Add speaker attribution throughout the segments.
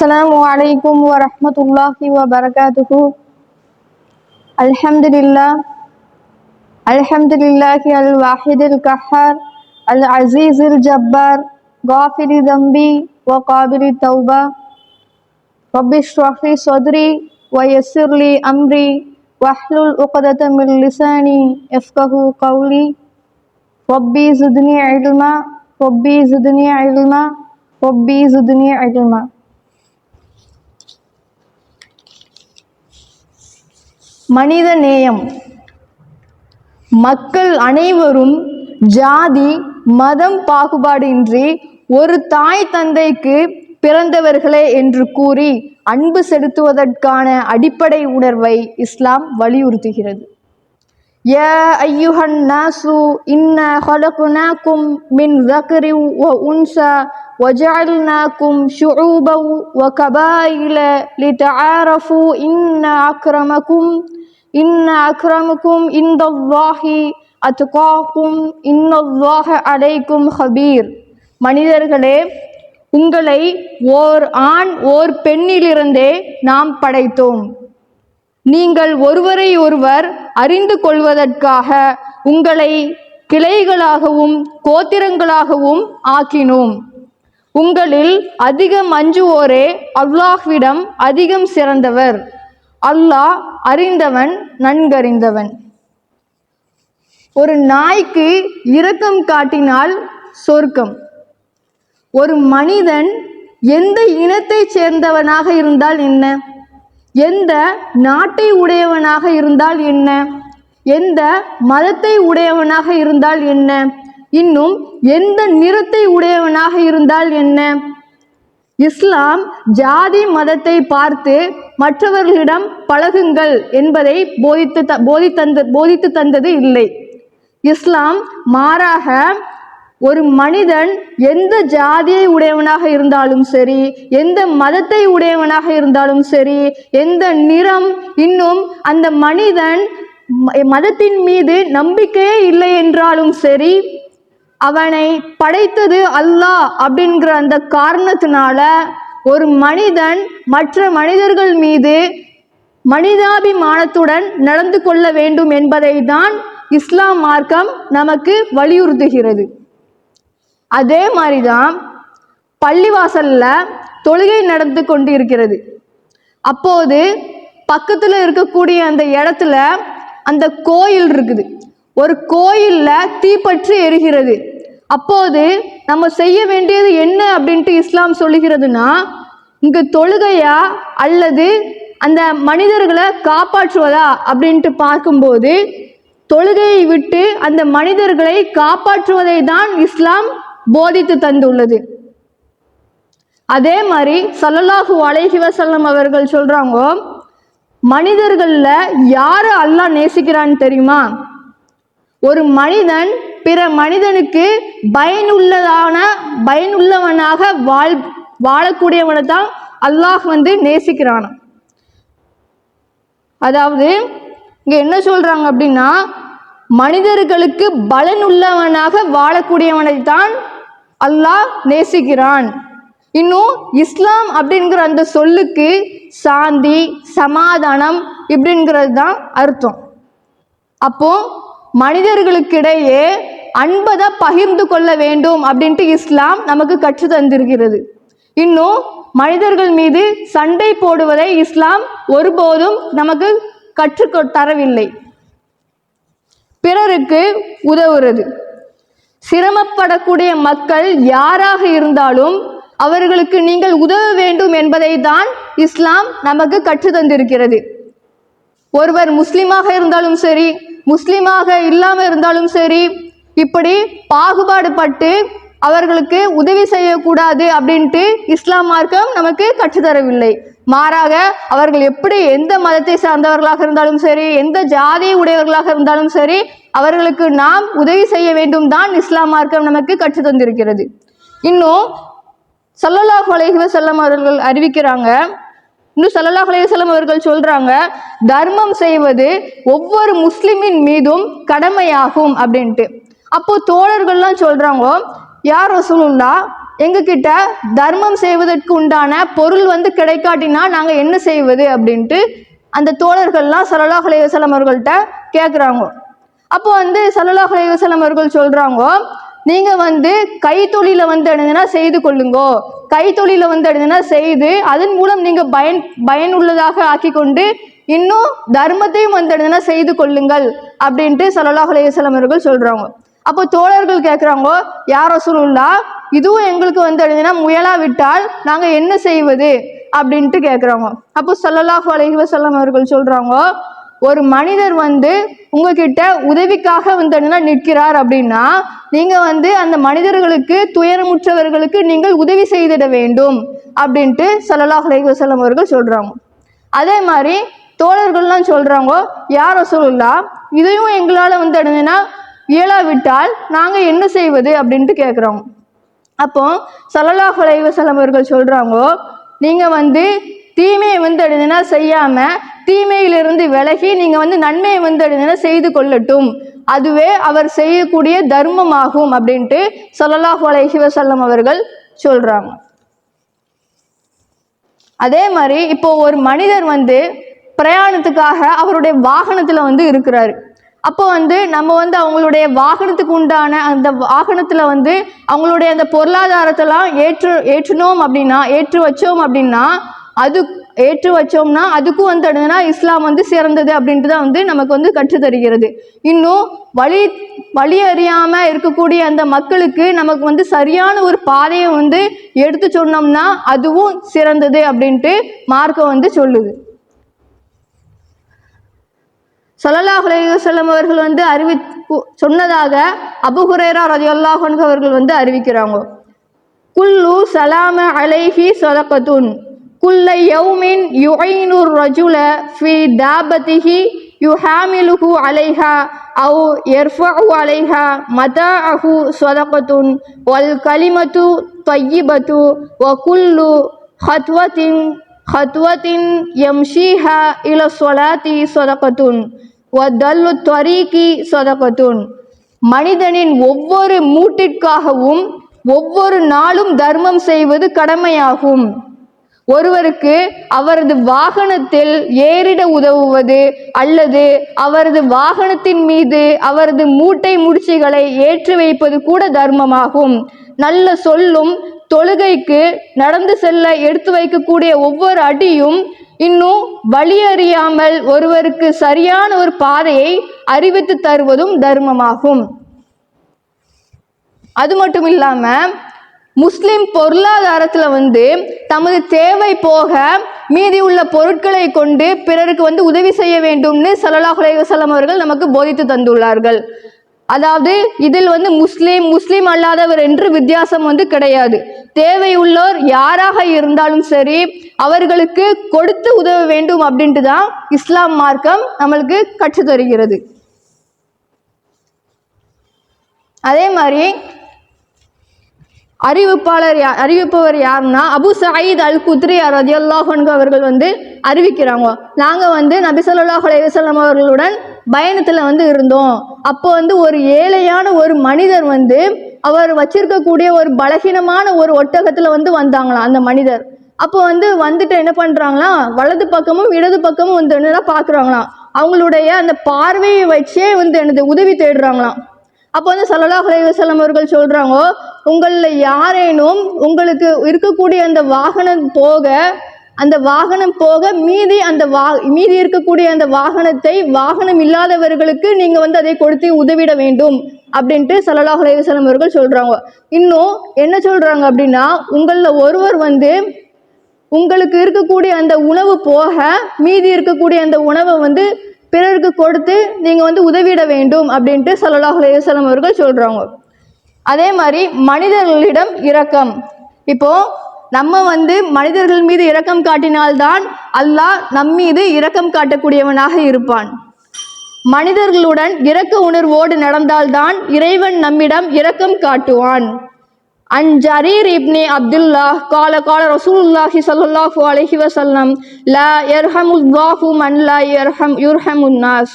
Speaker 1: السلام عليكم ورحمة الله وبركاته. الحمد لله الحمد لله الواحد القهار. العزيز الجبار. غافر ذنبي وقابل التوبة. رب اشرح لي صدري ويسر لي أمري. واحلل عقدة من لساني يفقه قولي. ربي زدني علما. ربي زدني علما. ربي زدني علما. மனித நேயம் மக்கள் அனைவரும் ஜாதி மதம் பாகுபாடின்றி ஒரு தாய் தந்தைக்கு பிறந்தவர்களே என்று கூறி அன்பு செலுத்துவதற்கான அடிப்படை உணர்வை இஸ்லாம் வலியுறுத்துகிறது يا أيها الناس إنا خلقناكم من ذكر وأنثى وجعلناكم شعوبا وقبائل لتعارفوا إن أكرمكم இன்ன அக்ரமுக்கும் இந்தல்லாஹி அத்துகாக்கும் இன்னல்லாஹ அலைக்கும் ஹபீர். மனிதர்களே உங்களை ஓர் ஆண் ஓர் பெண்ணிலிருந்தே நாம் படைத்தோம். நீங்கள் ஒருவரை ஒருவர் அறிந்து கொள்வதற்காக உங்களை கிளைகளாகவும் கோத்திரங்களாகவும் ஆக்கினோம். உங்களில் அதிகம் அஞ்சுவோரே அவ்லாஹ்விடம் அதிகம் சிறந்தவர். அல்லாஹ் அறிந்தவன் நன்கறிந்தவன். ஒரு நாய்க்கு இரக்கம் காட்டினால் சொர்க்கம். ஒரு மனிதன் எந்த இனத்தைச் சேர்ந்தவனாக இருந்தால் என்ன? எந்த நாட்டை உடையவனாக இருந்தால் என்ன? எந்த மதத்தை உடையவனாக இருந்தால் என்ன? இன்னும் எந்த நிறத்தை உடையவனாக இருந்தால் என்ன? இஸ்லாம் ஜாதி மதத்தை பார்த்து மற்றவர்களிடம் பழகுங்கள் என்பதை போதித்து த போதித்தந்த போதித்து தந்தது இல்லை. இஸ்லாம் மாறாக ஒரு மனிதன் எந்த ஜாதியை உடையவனாக இருந்தாலும் சரி எந்த மதத்தை உடையவனாக இருந்தாலும் சரி எந்த நிறம் இன்னும் அந்த மனிதன் மதத்தின் மீது நம்பிக்கையே இல்லை என்றாலும் சரி அவனை படைத்தது அல்லாஹ் அப்படிங்கிற அந்த காரணத்தினால ஒரு மனிதன் மற்ற மனிதர்கள் மீது மனிதாபிமானத்துடன் நடந்து கொள்ள வேண்டும் என்பதை தான் இஸ்லாம் மார்க்கம் நமக்கு வலியுறுத்துகிறது. அதே மாதிரி தான் பள்ளிவாசல்ல தொழுகை நடந்து கொண்டு இருக்கிறது அப்போது பக்கத்தில் இருக்கக்கூடிய அந்த இடத்துல அந்த கோயில் இருக்குது. ஒரு கோயில்ல தீப்பற்றி எரிகிறது. அப்போது நம்ம செய்ய வேண்டியது என்ன அப்படின்ட்டு இஸ்லாம் சொல்லுகிறதுனா இங்கு தொழுகையா அல்லது அந்த மனிதர்களை காப்பாற்றுவதா அப்படின்ட்டு பார்க்கும்போது தொழுகையை விட்டு அந்த மனிதர்களை காப்பாற்றுவதை தான் இஸ்லாம் போதித்து தந்துள்ளது. அதே மாதிரி சல்லல்லாஹு அலைஹிவசல்லம் அவர்கள் சொல்றாங்க மனிதர்கள்ல யாரு அல்லாஹ் நேசிக்கிறான்னு தெரியுமா? ஒரு மனிதன் பிற மனிதனுக்கு பயனுள்ளதான பயனுள்ளவனாக வாழ் வாழக்கூடியவனை தான் அல்லாஹ் வந்து நேசிக்கிறான். அதாவது இங்க என்ன சொல்றாங்க அப்படின்னா மனிதர்களுக்கு பலனுள்ளவனாக வாழக்கூடியவனை தான் அல்லாஹ் நேசிக்கிறான். இன்னும் இஸ்லாம் அப்படிங்கிற அந்த சொல்லுக்கு சாந்தி சமாதானம் இப்படிங்கிறது தான் அர்த்தம். அப்போ மனிதர்களுக்கிடையே அன்பதை பகிர்ந்து கொள்ள வேண்டும் அப்படின்ட்டு இஸ்லாம் நமக்கு கற்று தந்திருக்கிறது. இன்னும் மனிதர்கள் மீது சண்டை போடுவதை இஸ்லாம் ஒருபோதும் நமக்கு கற்றுக்கொ தரவில்லை. பிறருக்கு உதவுறது. சிரமப்படக்கூடிய மக்கள் யாராக இருந்தாலும் அவர்களுக்கு நீங்கள் உதவ வேண்டும் என்பதை தான் இஸ்லாம் நமக்கு கற்று தந்திருக்கிறது. ஒருவர் முஸ்லிமாக இருந்தாலும் சரி முஸ்லீமாக இல்லாமல் இருந்தாலும் சரி இப்படி பாகுபாடு பட்டு அவர்களுக்கு உதவி செய்யக்கூடாது அப்படின்ட்டு இஸ்லாம் மார்க்கம் நமக்கு கற்றுத்தரவில்லை மாறாக அவர்கள் எப்படி எந்த மதத்தை சார்ந்தவர்களாக இருந்தாலும் சரி எந்த ஜாதி உடையவர்களாக இருந்தாலும் சரி அவர்களுக்கு நாம் உதவி செய்ய வேண்டும் தான் இஸ்லாம் மார்க்கம் நமக்கு கற்று தந்திருக்கிறது. இன்னும் சல்லல்லாஹ் அலைஹி வசல்லம் அவர்கள் அறிவிக்கிறாங்க இன்னும் சல்லல்லாஹு அலைஹி அவர்கள் சொல்றாங்க தர்மம் செய்வது ஒவ்வொரு முஸ்லிமின் மீதும் கடமையாகும் அப்படின்ட்டு. அப்போ தோழர்கள்லாம் சொல்றாங்க யார் ரசூலுல்லா எங்ககிட்ட தர்மம் செய்வதற்கு உண்டான பொருள் வந்து கிடைக்காட்டினா நாங்கள் என்ன செய்வது? அப்படின்ட்டு அந்த தோழர்கள்லாம் சல்லல்லாஹு அலைஹி அவர்கள்ட்ட கேட்குறாங்க அப்போ வந்து சல்லல்லாஹு அலைஹி அவர்கள் சொல்கிறாங்க நீங்கள் வந்து கைத்தொழிலை வந்து என்னதுன்னா செய்து கொள்ளுங்கோ கைத்தொழிலை வந்து என்னதுன்னா செய்து அதன் மூலம் நீங்கள் பயன் பயனுள்ளதாக ஆக்கி கொண்டு இன்னும் தர்மத்தையும் வந்து என்னதுன்னா செய்து கொள்ளுங்கள் அப்படின்ட்டு சல்லல்லாஹு அலையம் அவர்கள் சொல்கிறாங்க அப்போ தோழர்கள் கேட்குறாங்க யார் ரசூலுல்லா இதுவும் எங்களுக்கு வந்து என்னதுன்னா முயலா விட்டால் நாங்கள் என்ன செய்வது? அப்படின்ட்டு கேட்குறாங்க. அப்போ சல்லல்லாஹு அலைஹி வசல்லம் அவர்கள் சொல்கிறாங்க ஒரு மனிதர் வந்து உங்ககிட்ட உதவிக்காக வந்து நிற்கிறார் அப்படின்னா நீங்க வந்து அந்த மனிதர்களுக்கு துயரமுற்றவர்களுக்கு நீங்கள் உதவி செய்திட வேண்டும் அப்படின்ட்டு ஸல்லல்லாஹு அலைஹி அவர்கள் சொல்றாங்க. அதே மாதிரி தோழர்கள்லாம் சொல்றாங்க யார் சொல்லுல்லா இதையும் எங்களால் வந்து என்னன்னா இயலாவிட்டால் நாங்க என்ன செய்வது? அப்படின்ட்டு கேட்குறோம் அப்போ ஸல்லல்லாஹு அலைஹி அவர்கள் சொல்றாங்க நீங்க வந்து தீமையை வந்து எழுதுனா செய்யாம தீமையிலிருந்து விலகி நீங்க வந்து நன்மையை வந்து எழுதுனா செய்து கொள்ளட்டும். அதுவே அவர் செய்யக்கூடிய தர்மமாகும் அப்படின்ட்டு ஸல்லல்லாஹு அலைஹி சிவசல்லம் அவர்கள் சொல்றாங்க. அதே மாதிரி இப்போ ஒரு மனிதர் வந்து பிரயாணத்துக்காக அவருடைய வாகனத்துல வந்து இருக்கிறாரு. அப்போ வந்து நம்ம வந்து அவங்களுடைய வாகனத்துக்கு உண்டான அந்த வாகனத்துல வந்து அவங்களுடைய அந்த பொருளாதாரத்தெல்லாம் ஏற்று ஏற்றினோம் அப்படின்னா ஏற்று வச்சோம் அப்படின்னா அது ஏற்று வச்சோம்னா அதுக்கும் வந்து என்னன்னா இஸ்லாம் வந்து சிறந்தது அப்படின்ட்டு தான் வந்து நமக்கு வந்து கற்றுத்தருகிறது. இன்னும் வழி வழி அறியாமல் இருக்கக்கூடிய அந்த மக்களுக்கு நமக்கு வந்து சரியான ஒரு பாதையை வந்து எடுத்து சொன்னோம்னா அதுவும் சிறந்தது அப்படின்ட்டு மார்க்கம் வந்து சொல்லுது. ஸல்லல்லாஹு அலைஹி அவர்கள் வந்து அறிவி சொன்னதாக அபு ஹுரைரா அவர்கள் வந்து அறிவிக்கிறாங்க. குல்லு சலாம அலைஹி சதகத்துன் குல்ல யௌமின் யுஐனுர் ரஜுல ஃபி தாபத்திஹி யுஹாமிலுஹு அலைஹா அவு எர்ஃபு அலைஹா மதா அஹு சொதகத்துன் ஒல் கலிமத்து தொய்யிபத்து ஒ குல்லு ஹத்வத்தின் ஹத்வத்தின் எம்ஷீஹா இல சொலாத்தி சொதகத்துன் வ தல்லு துவரீகி சொதகத்துன். மனிதனின் ஒவ்வொரு மூட்டிற்காகவும் ஒவ்வொரு நாளும் தர்மம் செய்வது கடமையாகும். ஒருவருக்கு அவரது வாகனத்தில் ஏறிட உதவுவது அல்லது அவரது வாகனத்தின் மீது அவரது மூட்டை முடிச்சுகளை ஏற்றி வைப்பது கூட தர்மமாகும். நல்ல சொல்லும் தொழுகைக்கு நடந்து செல்ல எடுத்து வைக்கக்கூடிய ஒவ்வொரு அடியும் இன்னும் வழி அறியாமல் ஒருவருக்கு சரியான ஒரு பாதையை அறிவித்து தருவதும் தர்மமாகும். அது மட்டும் இல்லாமல் முஸ்லிம் பொருளாதாரத்துல வந்து தமது தேவை போக மீதி உள்ள பொருட்களை கொண்டு பிறருக்கு வந்து உதவி செய்ய வேண்டும்னு ஸல்லல்லாஹு அலைஹி அவர்கள் நமக்கு போதித்து தந்துள்ளார்கள். அதாவது இதில் வந்து முஸ்லீம் முஸ்லீம் அல்லாதவர் என்று வித்தியாசம் வந்து கிடையாது. தேவையுள்ளோர் யாராக இருந்தாலும் சரி அவர்களுக்கு கொடுத்து உதவ வேண்டும் அப்படின்ட்டு தான் இஸ்லாம் மார்க்கம் நம்மளுக்கு கற்றுத்தருகிறது. அதே மாதிரி அறிவிப்பாளர் யா அறிவிப்பவர் யாருன்னா அபு சயீத் அல் குத்ரி ரதியல்லாஹு அவர்கள் வந்து அறிவிக்கிறாங்க. நாங்கள் வந்து நபிசல்லாஹ் ஸல்லல்லாஹு அவர்களுடன் பயணத்தில் வந்து இருந்தோம். அப்போ வந்து ஒரு ஏழையான ஒரு மனிதர் வந்து அவர் வச்சிருக்கக்கூடிய ஒரு பலகீனமான ஒரு ஒட்டகத்தில் வந்து வந்தாங்களாம் அந்த மனிதர். அப்போ வந்து வந்துட்டு என்ன பண்ணுறாங்களாம் வலது பக்கமும் இடது பக்கமும் வந்து என்னென்னா பார்க்குறாங்களாம் அவங்களுடைய அந்த பார்வையை வச்சே வந்து எனது உதவி தேடுறாங்களாம். அப்போ வந்து சல்லா அலைஹி அவர்கள் சொல்றாங்க உங்களில் யாரேனும் உங்களுக்கு இருக்கக்கூடிய அந்த வாகனம் போக அந்த வாகனம் போக மீதி அந்த வா மீதி இருக்கக்கூடிய அந்த வாகனத்தை வாகனம் இல்லாதவர்களுக்கு நீங்க வந்து அதை கொடுத்து உதவிட வேண்டும் அப்படின்ட்டு சல்லல்லாஹு அலைஹி அவர்கள் சொல்றாங்க. இன்னும் என்ன சொல்றாங்க அப்படின்னா உங்களில் ஒருவர் வந்து உங்களுக்கு இருக்கக்கூடிய அந்த உணவு போக மீதி இருக்கக்கூடிய அந்த உணவை வந்து பிறருக்கு கொடுத்து நீங்கள் வந்து உதவிட வேண்டும் அப்படின்ட்டு சல்லாஹ் அலைஹி அவர்கள் சொல்கிறாங்க அதே மாதிரி மனிதர்களிடம் இரக்கம். இப்போ நம்ம வந்து மனிதர்கள் மீது இரக்கம் காட்டினால்தான் அல்லாஹ் நம் மீது இரக்கம் காட்டக்கூடியவனாக இருப்பான். மனிதர்களுடன் இரக்க உணர்வோடு நடந்தால்தான் இறைவன் நம்மிடம் இரக்கம் காட்டுவான். அன் ஜரீர் இப்னி அப்துல்லாஹ் கால கால الله عليه وسلم لا يرحم الله من லா يرحم يرحم الناس.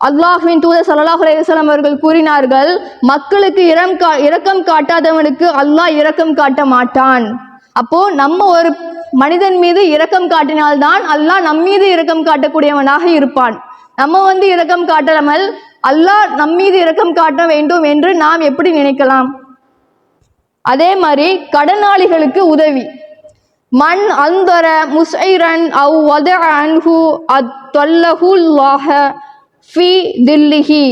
Speaker 1: அல்லாஹுவின் தூதர் சல்லாஹ் அலைஹி அவர்கள் கூறினார்கள் மக்களுக்கு இரம் கா இரக்கம் காட்டாதவனுக்கு அல்லாஹ் இரக்கம் காட்ட மாட்டான். அப்போ நம்ம ஒரு மனிதன் மீது இரக்கம் காட்டினால்தான் அல்லாஹ் நம் மீது இரக்கம் காட்டக்கூடியவனாக இருப்பான். நம்ம வந்து இரக்கம் காட்டாமல் அல்லாஹ் நம் மீது இரக்கம் காட்ட வேண்டும் என்று நாம் எப்படி நினைக்கலாம்? அதே மாதிரி கடனாளிகளுக்கு உதவி. மண் அந்தர முசைரன் அவ் வத அன்ஹு அத்தொல்லஹுல்லாஹ ஃபி தில்லிஹி.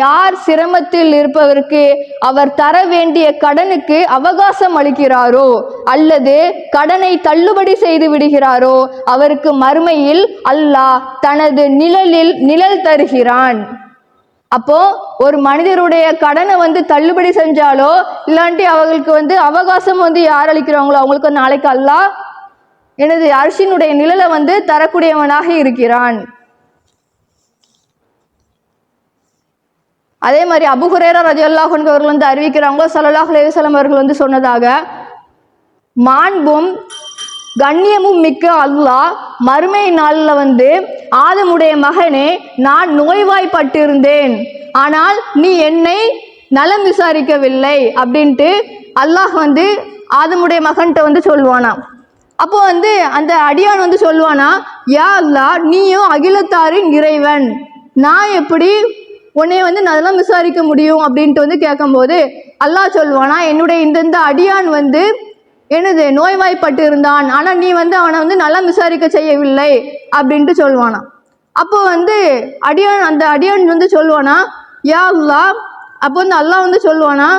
Speaker 1: யார் சிரமத்தில் இருப்பவருக்கு அவர் தர வேண்டிய கடனுக்கு அவகாசம் அளிக்கிறாரோ அல்லது கடனை தள்ளுபடி செய்து விடுகிறாரோ அவருக்கு மறுமையில் அல்லாஹ் தனது நிழலில் நிழல் தருகிறான். அப்போ ஒரு மனிதருடைய கடனை வந்து தள்ளுபடி செஞ்சாலோ இல்லாட்டி அவங்களுக்கு வந்து அவகாசம் வந்து யார் அளிக்கிறாங்களோ அவங்களுக்கு நாளைக்கு அல்லா எனது அரிசினுடைய நிழலை வந்து தரக்கூடியவனாக இருக்கிறான். அதே மாதிரி அபுஹுரேரா ரஜல்லாஹ் அவர்கள் வந்து அறிவிக்கிறாங்களோ சல்லாஹ் அலைஹி அவர்கள் வந்து சொன்னதாக மாண்பும் கண்ணியமும் மிக்க அல்லாஹ் மறுமை நாளில் வந்து ஆதமுடைய மகனே நான் நோய்வாய்ப்பட்டிருந்தேன். ஆனால் நீ என்னை நலம் விசாரிக்கவில்லை அப்படின்ட்டு அல்லாஹ் வந்து ஆதமுடைய மகன்கிட்ட வந்து சொல்லுவானாம் அப்போ வந்து அந்த அடியான் வந்து சொல்வானா யா அல்லா நீயும் அகிலத்தாரின் இறைவன். நான் எப்படி உன்னை வந்து நலம் விசாரிக்க முடியும்? அப்படின்ட்டு வந்து கேட்கும்போது அல்லாஹ் சொல்லுவானா என்னுடைய இந்தந்த அடியான் வந்து என்னது நோய்வாய்ப்பட்டு இருந்தான் ஆனால் நீ வந்து அவனை வந்து நல்லா விசாரிக்க செய்யவில்லை அப்படின்ட்டு சொல்லுவானா அப்போ வந்து அடியான் அந்த அடியான் வந்து சொல்லுவானா யா அல்லாஹ் அப்போ வந்து அல்லாஹ் வந்து சொல்லுவானா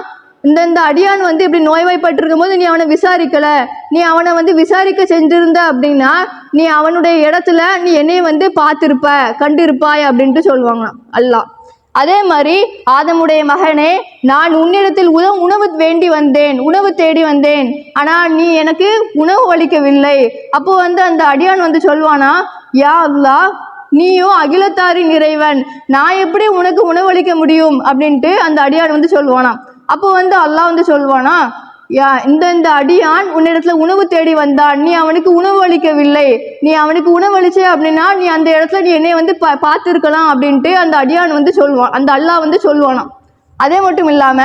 Speaker 1: இந்த இந்த அடியான் வந்து இப்படி நோய்வாய்ப்பட்டிருக்கும் போது நீ அவனை விசாரிக்கல. நீ அவனை வந்து விசாரிக்க செஞ்சிருந்த அப்படின்னா நீ அவனுடைய இடத்துல நீ என்னைய வந்து பார்த்திருப்ப கண்டிருப்பாய் அப்படின்ட்டு சொல்லுவாங்க அல்லாஹ். அதே மாதிரி ஆதமுடைய மகனே நான் உன்னிடத்தில் உத உணவு வேண்டி வந்தேன் உணவு தேடி வந்தேன். ஆனால் நீ எனக்கு உணவு அளிக்கவில்லை. அப்போ வந்து அந்த அடியான் வந்து சொல்வானா யா அல்லா நீயும் அகிலத்தாரின் இறைவன் நான் எப்படி உனக்கு உணவளிக்க முடியும்? அப்படின்ட்டு அந்த அடியான் வந்து சொல்வானா அப்போ வந்து அல்லாஹ் வந்து சொல்வானா இந்த இந்த அடியான் உன்னிடத்துல உணவு தேடி வந்தான் நீ அவனுக்கு உணவு அளிக்கவில்லை. நீ அவனுக்கு உணவு அளிச்ச அப்படின்னா நீ அந்த இடத்துல நீ என்னை வந்து பா பார்த்துருக்கலாம் அப்படின்ட்டு அந்த அடியான் வந்து சொல்வான் அந்த அல்லாஹ் வந்து சொல்வானாம். அதே மட்டும் இல்லாம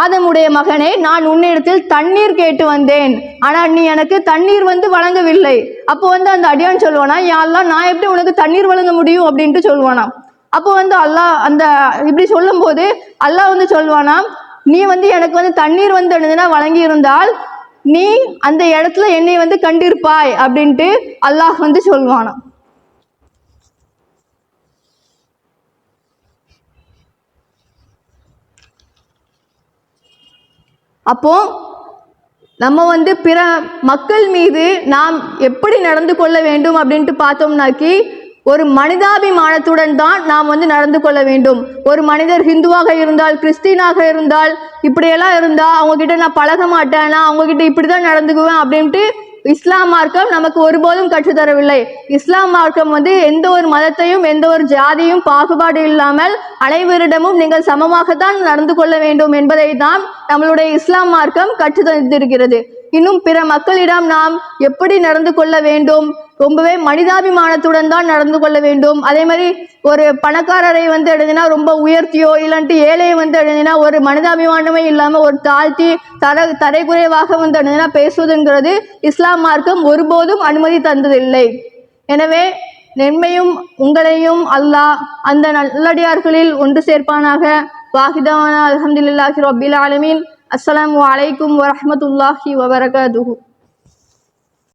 Speaker 1: ஆதமுடைய மகனே நான் உன்னிடத்தில் தண்ணீர் கேட்டு வந்தேன். ஆனால் நீ எனக்கு தண்ணீர் வந்து வழங்கவில்லை. அப்போ வந்து அந்த அடியான் சொல்லுவானா யாரெல்லாம் நான் எப்படி உனக்கு தண்ணீர் வழங்க முடியும்? அப்படின்ட்டு சொல்லுவானாம் அப்போ வந்து அல்லாஹ் அந்த இப்படி சொல்லும்போது அல்லாஹ் வந்து சொல்வானா நீ வந்து எனக்கு வந்து தண்ணீர் வந்து எழுதுனா வழங்கி இருந்தால் நீ அந்த இடத்துல என்னை வந்து கண்டிருப்பாய் அப்படின்ட்டு அல்லாஹ் வந்து சொல்வானா. அப்போ நம்ம வந்து பிற மக்கள் மீது நாம் எப்படி நடந்து கொள்ள வேண்டும் அப்படின்ட்டு பார்த்தோம்னாக்கி ஒரு மனிதாபிமானத்துடன் தான் நாம் வந்து நடந்து கொள்ள வேண்டும். ஒரு மனிதர் ஹிந்துவாக இருந்தால் கிறிஸ்டினாக இருந்தால் இப்படியெல்லாம் இருந்தால் அவங்கக்கிட்ட நான் பழக மாட்டேன் நான் அவங்கக்கிட்ட இப்படி தான் நடந்துக்குவேன் அப்படின்ட்டு இஸ்லாம் மார்க்கம் நமக்கு ஒருபோதும் கற்றுத்தரவில்லை. இஸ்லாம் மார்க்கம் வந்து எந்த ஒரு மதத்தையும் எந்த ஒரு ஜாதியும் பாகுபாடு இல்லாமல் அனைவரிடமும் நீங்கள் சமமாகத்தான் நடந்து கொள்ள வேண்டும் என்பதை தான் நம்மளுடைய இஸ்லாம் மார்க்கம் கற்றுத்தந்திருக்கிறது. இன்னும் பிற மக்களிடம் நாம் எப்படி நடந்து கொள்ள வேண்டும்? ரொம்பவே மனிதாபிமானத்துடன் தான் நடந்து கொள்ள வேண்டும். அதே மாதிரி ஒரு பணக்காரரை வந்து எழுதினா ரொம்ப உயர்த்தியோ இல்லாட்டி ஏழையை வந்து எழுதினா ஒரு மனிதாபிமானமே இல்லாமல் ஒரு தாழ்த்தி தர தரைக்குறைவாக வந்து எழுதினா பேசுவதுங்கிறது இஸ்லாம் மார்க்கம் ஒருபோதும் அனுமதி தந்ததில்லை. எனவே நன்மையும் உங்களையும் அல்லாஹ் அந்த நல்லடியார்களில் ஒன்று சேர்ப்பானாக. வாஹிதான அலமதுல்லாஹி ரபில் ஆலமீன். அஸ்லாம் அலைக்கும் வரமத்துல்லாஹி வபரகாதுஹு.